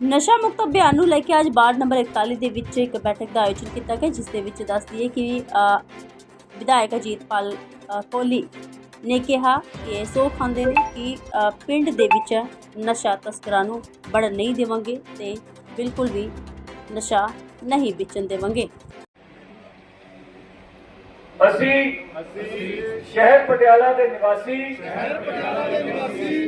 ਨਸ਼ਾ ਮੁਕਤ ਅਭਿਆਨ ਨੂੰ ਲੈ ਕੇ ਅੱਜ ਵਾਰਡ ਨੰਬਰ 41 ਦੇ ਵਿੱਚ ਇੱਕ ਬੈਠਕ ਦਾ ਆਯੋਜਨ ਕੀਤਾ ਗਿਆ ਜਿਸ ਦੇ ਵਿੱਚ ਦੱਸ ਦਈਏ ਕਿ ਵਿਧਾਇਕ ਅਜੀਤਪਾਲ ਅ, ਨੇ ਕਿਹਾ ਕਿ ਸੋ ਖਾਂਦੇ ਨੇ ਕਿ ਪਿੰਡ ਦੇ ਵਿੱਚ ਨਸ਼ਾ ਤਸਕਰਾਂ ਨੂੰ ਵੜਨ ਨਹੀਂ ਦੇਵਾਂਗੇ ਤੇ ਬਿਲਕੁਲ ਵੀ ਨਸ਼ਾ ਨਹੀਂ ਵੇਚਣ ਦੇਵਾਂਗੇ। ਅਸੀਂ ਸ਼ਹਿਰ ਪਟਿਆਲਾ ਦੇ ਨਿਵਾਸੀ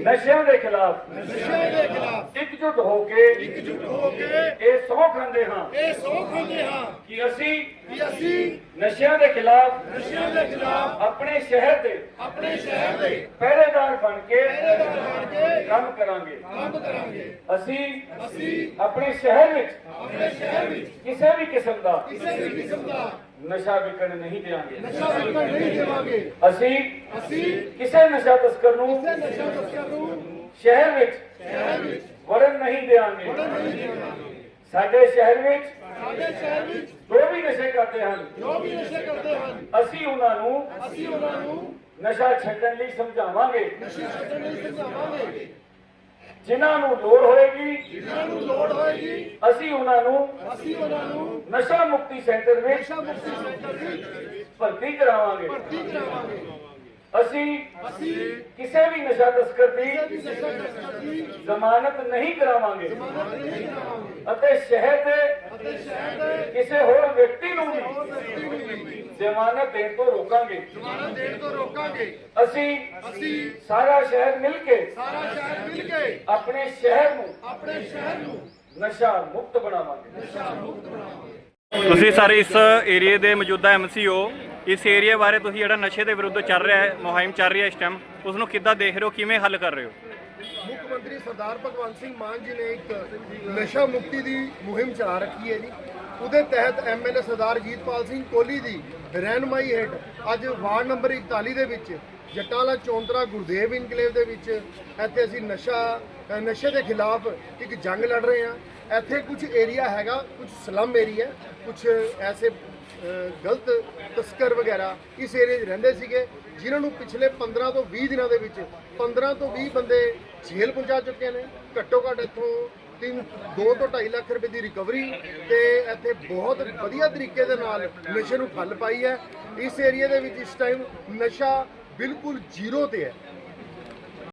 ਨਸ਼ਿਆਂ ਦੇ ਖਿਲਾਫ ਨਸ਼ੇ ਦੇ ਖਿਲਾਫ ਇਕਜੁੱਟ ਹੋ ਕੇ ਇਕਜੁੱਟ ਹੋ ਕੇ ਇਹ ਸਹੁੰ ਖਾਂਦੇ ਹਾਂ ਇਹ ਸੌ ਖਾਂਦੇ ਹਾਂ ਕਿ ਅਸੀਂ ਕਿ ਅਸੀਂ ਨਸ਼ਿਆਂ ਦੇ ਖਿਲਾਫ ਨਸ਼ਿਆਂ ਦੇ ਖਿਲਾਫ ਆਪਣੇ ਸ਼ਹਿਰ ਦੇ ਆਪਣੇ ਸ਼ਹਿਰ ਦੇ ਪਹਿਰੇਦਾਰ ਬਣ ਕੇ ਬਣ ਕੇ ਕੰਮ ਕਰਾਂਗੇ। ਕੰਮ ਕਰਾਂਗੇ ਅਸੀਂ ਅਸੀਂ ਆਪਣੇ ਸ਼ਹਿਰ ਵਿੱਚ ਆਪਣੇ ਸ਼ਹਿਰ ਵਿੱਚ ਕਿਸੇ ਵੀ ਕਿਸਮ ਦਾ ਕਿਸੇ ਵੀ ਕਿਸਮ ਦਾ ਨਸ਼ਾ ਵਿਕਣ ਨਹੀਂ ਦੇਵਾਂਗੇ ਨਸ਼ਾ ਵਿਕਣ ਨਹੀਂ ਦੇਵਾਂਗੇ। ਅਸੀਂ ਅਸੀਂ ਕਿਸੇ ਨਸ਼ਾ ਤਸਕਰ ਨੂੰ ਕਿਸੇ ਨਸ਼ਾ ਤਸਕਰ ਨੂੰ ਸ਼ਹਿਰ ਵਿੱਚ ਸ਼ਹਿਰ ਵਿੱਚ ਵੜਨ ਨਹੀਂ ਦੇਵਾਂਗੇ ਨਹੀਂ ਦੇਵਾਂਗੇ। ਸਾਡੇ ਸ਼ਹਿਰ ਵਿੱਚ ਸਾਡੇ ਸ਼ਹਿਰ ਵਿੱਚ ਜੋ ਵੀ ਨਸ਼ੇ ਕਰਦੇ ਹਨ। ਜੋ ਵੀ ਨਸ਼ੇ ਕਰਦੇ ਹਨ। ਅਸੀਂ ਉਹਨਾਂ ਨੂੰ ਅਸੀਂ ਉਹਨਾਂ ਨੂੰ ਨਸ਼ਾ ਛੱਡਣ ਲਈ ਸਮਝਾਵਾਂਗੇ। ਨਸ਼ੇ ਛੱਡਣ ਲਈ ਸਮਝਾਵਾਂਗੇ। ਜਿਨ੍ਹਾਂ ਨੂੰ ਲੋੜ ਹੋਏਗੀ ਜਿਨ੍ਹਾਂ ਨੂੰ ਲੋੜ ਹੋਏਗੀ ਅਸੀਂ ਉਹਨਾਂ ਨੂੰ ਅਸੀਂ ਉਹਨਾਂ ਨੂੰ ਨਸ਼ਾ ਮੁਕਤੀ ਸੈਂਟਰ ਵਿੱਚ ਨਸ਼ਾ ਮੁਕਤੀ ਸੈਂਟਰ ਵਿੱਚ ਭਰਤੀ ਕਰਾਵਾਂਗੇ। ਭਰਤੀ ਕਰਾਵਾਂਗੇ। ਅਸੀਂ ਅਸੀਂ ਕਿਸੇ ਵੀ ਨਸ਼ਾ ਤਸਕਰ ਦੀ ਜ਼ਮਾਨਤ ਨਹੀਂ ਕਰਾਵਾਂਗੇ। ਜ਼ਮਾਨਤ ਨਹੀਂ ਕਰਾਵਾਂਗੇ। ਅਤੇ ਸ਼ਹਿਰ ਦੇ ਅਤੇ ਸ਼ਹਿਰ ਦੇ ਕਿਸੇ ਹੋਰ ਵਿਅਕਤੀ ਨੂੰ ਵੀ ਹੋਰ ਵਿਅਕਤੀ ਨੂੰ ਵੀ ਜ਼ਮਾਨਤ ਦੇਣ ਤੋਂ ਰੋਕਾਂਗੇ। ਜ਼ਮਾਨਤ ਦੇਣ ਤੋਂ ਰੋਕਾਂਗੇ। ਅਸੀਂ ਅਸੀਂ ਸਾਰਾ ਸ਼ਹਿਰ ਮਿਲ ਕੇ ਸਾਰਾ ਸ਼ਹਿਰ ਮਿਲ ਕੇ ਆਪਣੇ ਸ਼ਹਿਰ ਨੂੰ ਆਪਣੇ ਸ਼ਹਿਰ ਨੂੰ ਨਸ਼ਾ ਮੁਕਤ ਬਣਾਵਾਂਗੇ। ਨਸ਼ਾ ਮੁਕਤ ਬਣਾਵਾਂਗੇ। ਤੁਸੀਂ ਸਾਰੇ ਇਸ ਏਰੀਏ ਦੇ ਮੌਜੂਦਾ ਐਮਸੀਓ ਇਸ ਏਰੀਆ ਬਾਰੇ ਤੁਸੀਂ ਜਿਹੜਾ ਨਸ਼ੇ ਦੇ ਵਿਰੁੱਧ ਚੱਲ ਰਿਹਾ ਹੈ ਮੁਹਿੰਮ ਚੱਲ ਰਹੀ ਹੈ ਇਸ ਟਾਈਮ ਉਸ ਨੂੰ ਕਿੱਦਾਂ ਦੇਖ ਰਹੇ ਹੋ ਕਿਵੇਂ ਹੱਲ ਕਰ ਰਹੇ ਹੋ? ਮੁੱਖ ਮੰਤਰੀ ਸਰਦਾਰ ਭਗਵੰਤ ਸਿੰਘ ਮਾਨ ਜੀ ਨੇ ਇੱਕ ਨਸ਼ਾ ਮੁਕਤੀ ਦੀ ਮੁਹਿੰਮ ਚਲਾ ਰੱਖੀ ਹੈ ਜੀ। ਉਹਦੇ ਤਹਿਤ ਐਮਐਲਏ ਸਰਦਾਰ ਜੀਤਪਾਲ ਸਿੰਘ ਕੋਹਲੀ ਦੀ ਰਹਿਨਮਾਈ ਹੇਠ ਅੱਜ ਵਾਰਡ ਨੰਬਰ 41 ਦੇ ਵਿੱਚ ਜਟਾਲਾ ਚੌਂਤਰਾ ਗੁਰਦੇਵ ਇਨਕਲੇਵ ਦੇ ਵਿੱਚ ਇੱਥੇ ਅਸੀਂ ਨਸ਼ਾ ਨਸ਼ੇ ਦੇ ਖਿਲਾਫ ਇੱਕ ਜੰਗ ਲੜ ਰਹੇ ਹਾਂ। ਇੱਥੇ ਕੁਝ ਏਰੀਆ ਹੈਗਾ ਕੁਝ ਸਲਮ ਏਰੀਆ ਕੁਝ ਐਸੇ ਗਲਤ ਤਸਕਰ ਵਗੈਰਾ ਇਸ ਏਰੀਏ 'ਚ ਰਹਿੰਦੇ ਸੀਗੇ, ਜਿਨ੍ਹਾਂ ਨੂੰ ਪਿਛਲੇ 15 ਤੋਂ 20 ਦਿਨਾਂ ਦੇ ਵਿੱਚ 15 ਤੋਂ 20 ਬੰਦੇ ਜੇਲ੍ਹ ਪਹੁੰਚਾ ਚੁੱਕੇ ਨੇ। ਘੱਟੋ ਘੱਟ ਇੱਥੋਂ ਤਿੰਨ 2 ਤੋਂ 2.5 ਲੱਖ ਰੁਪਏ ਦੀ ਰਿਕਵਰੀ ਤੇ ਇੱਥੇ ਬਹੁਤ ਵਧੀਆ ਤਰੀਕੇ ਦੇ ਨਾਲ ਨਸ਼ੇ ਨੂੰ ਫਲ ਪਾਈ ਹੈ। ਇਸ ਏਰੀਏ ਦੇ ਵਿੱਚ ਇਸ ਟਾਈਮ ਨਸ਼ਾ ਬਿਲਕੁਲ ਜ਼ੀਰੋ ਤੇ ਹੈ।